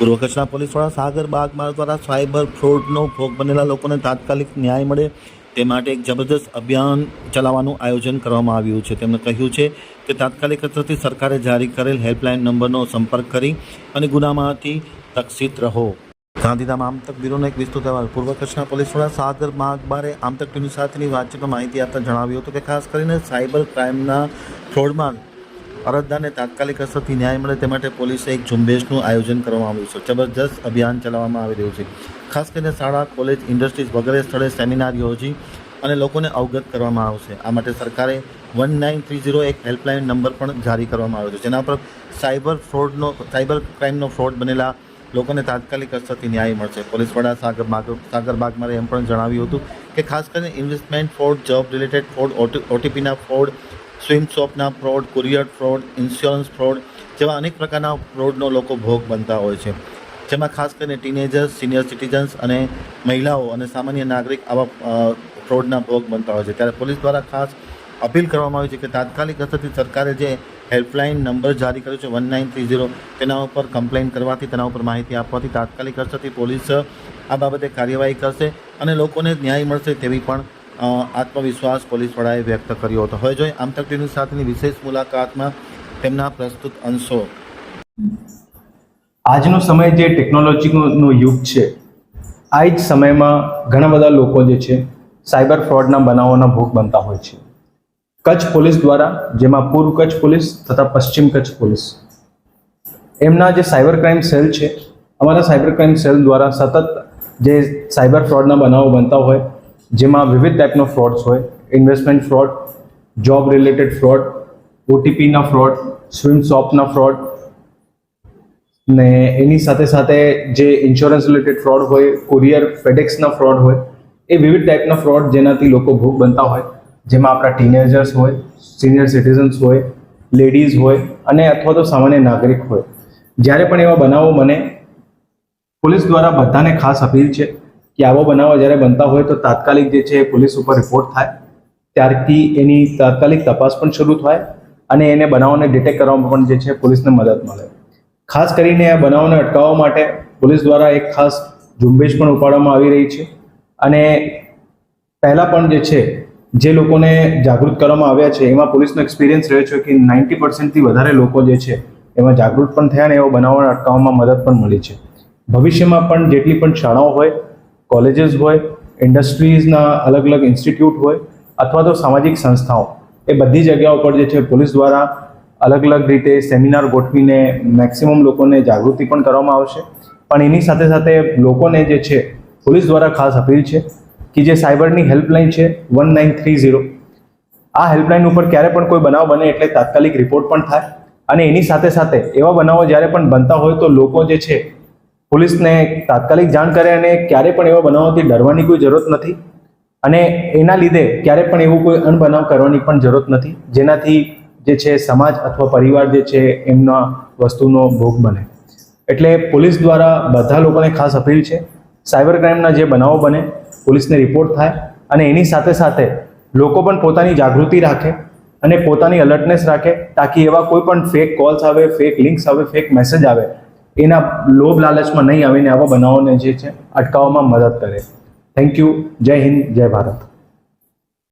પૂર્વ કચ્છના પોલીસ વડા સાગર બાગમાર દ્વારા સાયબર ફ્રોડનો ભોગ બનેલા લોકોને તાત્કાલિક ન્યાય મળે તે માટે એક જબરદસ્ત અભિયાન ચલાવવાનું આયોજન કરવામાં આવ્યું છે. તેમણે કહ્યું છે કે તાત્કાલિક અસરથી સરકારે જારી કરેલ હેલ્પલાઇન નંબરનો સંપર્ક કરી અને ગુનામાંથી તકસિત રહો. ગાંધીધામ આમતક બ્યુરોનો એક વિસ્તૃત અહેવાલ. પૂર્વ કચ્છના પોલીસ વડા સાગર માગબારે આમતક ટીવી સાથેની વાતચીતમાં માહિતી આપતા જણાવ્યું હતું કે ખાસ કરીને સાયબર ક્રાઇમના ફ્રોડમાં અરજદારને તાત્કાલિક અસરથી ન્યાય મળે તે માટે પોલીસે એક ઝુંબેશનું આયોજન કરવામાં આવ્યું છે. જબરજસ્ત અભિયાન ચલાવવામાં આવી રહ્યું છે. ખાસ કરીને શાળા, કોલેજ, ઇન્ડસ્ટ્રીઝ વગેરે સ્થળે સેમિનાર યોજી અને લોકોને અવગત કરવામાં આવશે. આ માટે સરકારે વન નાઇન થ્રી ઝીરો એક હેલ્પલાઇન નંબર પણ જારી કરવામાં આવ્યો છે. જેના પર સાયબર ફ્રોડનો, સાયબર ક્રાઇમનો ફ્રોડ બનેલા લોકોને તાત્કાલિક અસરથી ન્યાય મળશે. પોલીસ વડા સાગર સાગર બાગમારે એમ પણ જણાવ્યું હતું કે ખાસ કરીને investment fraud, job related fraud ઓટીપીના fraud swim શોપના fraud courier fraud insurance fraud જેવા અનેક પ્રકારના ફ્રોડનો લોકો ભોગ બનતા હોય છે. જેમાં ખાસ કરીને ટીનેજર્સ સિનિયર સિટીઝન્સ અને મહિલાઓ અને સામાન્ય નાગરિક આવા ફ્રોડના ભોગ બનતા હોય છે. ત્યારે પોલીસ દ્વારા ખાસ અપીલ કરવામાં આવી છે કે તાત્કાલિક અસરથી સરકારે જે હેલ્પલાઇન નંબર જારી કર્યો છે વન નાઇન થ્રી ઝીરો તેના ઉપર કમ્પ્લેન કરવાથી, તેના ઉપર માહિતી આપવાથી તાત્કાલિક અસરથી પોલીસ આ બાબતે કાર્યવાહી કરશે અને લોકોને ન્યાય મળશે તેવી પણ આત્મવિશ્વાસ પોલીસ વડાએ વ્યક્ત કર્યો હતો. હવે જોઈએ આમતક ટીવી સાથેની વિશેષ મુલાકાતમાં તેમના પ્રસ્તુત અંશો. આજનો સમય જે ટેકનોલોજીનો યુગ છે, આ જ સમયમાં ઘણા બધા લોકો જે છે, સાયબર ફ્રોડના બનાવોના ભોગ બનતા હોય છે. કચ્છ પોલીસ દ્વારા, જેમાં પૂર્વ કચ્છ પોલીસ તથા પશ્ચિમ કચ્છ પોલીસ. એમના જે સાયબર ક્રાઇમ સેલ છે, અમારા સાયબર ક્રાઇમ સેલ દ્વારા સતત જે સાયબર ફ્રોડના બનાવો બનતા હોય જેમાં વિવિધ ટાઈપનો ફ્રોડ્સ હોય. Investment fraud job related fraud ઓટીપીના fraud swim શોપના ફ્રોડ ને એની સાથે સાથે જે ઇન્સ્યોરન્સ રિલેટેડ ફ્રોડ હોય કુરિયર ફેડેક્સના ફ્રોડ હોય, એ વિવિધ ટાઈપના ફ્રોડ જેનાથી લોકો ભોગ બનતા હોય. જેમાં આપણા ટીનેજર્સ હોય સિનિયર સિટીઝન્સ હોય લેડીઝ હોય અને અથવા તો સામાન્ય નાગરિક હોય. જ્યારે પણ એવા બનાવો બને, પોલીસ દ્વારા બધાને ખાસ અપીલ છે કે આવો બનાવો જ્યારે બનતા હોય તો તાત્કાલિક જે છે પોલીસ ઉપર રિપોર્ટ થાય. ત્યારથી એની તાત્કાલિક તપાસ પણ શરૂ થાય અને એને બનાવોને ડિટેક્ટ કરવામાં પણ જે છે પોલીસને મદદ મળે. ખાસ કરીને આ બનાવોને અટકાવવા માટે પોલીસ દ્વારા એક ખાસ ઝુંબેશ પણ ઉપાડવામાં આવી રહી છે અને પહેલાં પણ જે છે, જે લોકોને જાગૃત કરવામાં આવ્યા છે, એમાં પોલીસનો એક્સપિરિયન્સ રહ્યો છે કે નાઇન્ટી પર્સન્ટથી વધારે લોકો જે છે, એમાં જાગૃત પણ થયા અને એવો બનાવોને અટકાવવામાં મદદ પણ મળી છે. ભવિષ્યમાં પણ જેટલી પણ શાળાઓ હોય કોલેજીસ હોય, ઇન્ડસ્ટ્રીઝના અલગ અલગ ઇન્સ્ટિટ્યૂટ હોય, અથવા તો સામાજિક સંસ્થાઓ, એ બધી જગ્યાઓ પર જે છે પોલીસ દ્વારા અલગ અલગ રીતે સેમિનાર ગોઠવીને મેક્સિમમ લોકોને જાગૃતિ પણ કરવામાં આવશે. પણ એની સાથે સાથે લોકોને જે છે, પોલીસ દ્વારા ખાસ અપીલ છે કે જે સાયબરની હેલ્પલાઇન છે વન નાઇન થ્રી ઝીરો. આ હેલ્પલાઇન ઉપર ક્યારે પણ કોઈ બનાવ બને એટલે તાત્કાલિક રિપોર્ટ પણ થાય. અને એની સાથે સાથે એવા બનાવો જ્યારે પણ બનતા હોય તો લોકો જે છે પોલીસને તાત્કાલિક જાણ કરે અને ક્યારે પણ એવા બનાવોથી ડરવાની કોઈ જરૂરત નથી. અને એના લીધે ક્યારે પણ એવું કોઈ અનબનાવ કરવાની પણ જરૂરત નથી. જેનાથી જે છે સમાજ અથવા પરિવાર જે છે એમના વસ્તુનો ભોગ બને. એટલે પોલીસ દ્વારા બધા લોકોને ખાસ અપીલ છે, સાયબર ક્રાઇમના જે બનાવો બને, પોલીસને રિપોર્ટ થાય અને એની સાથે સાથે લોકો પણ પોતાની જાગૃતિ રાખે અને પોતાની અલર્ટનેસ રાખે, તાકી એવા કોઈ પણ ફેક કોલ્સ આવે ફેક લિંક્સ આવે ફેક મેસેજ આવે એના લોભ લાલચમાં નહીં આવીને આવા બનાવોને જે છે, અટકાવવામાં મદદ કરે. થેન્ક યુ જય હિન્દ, જય ભારત.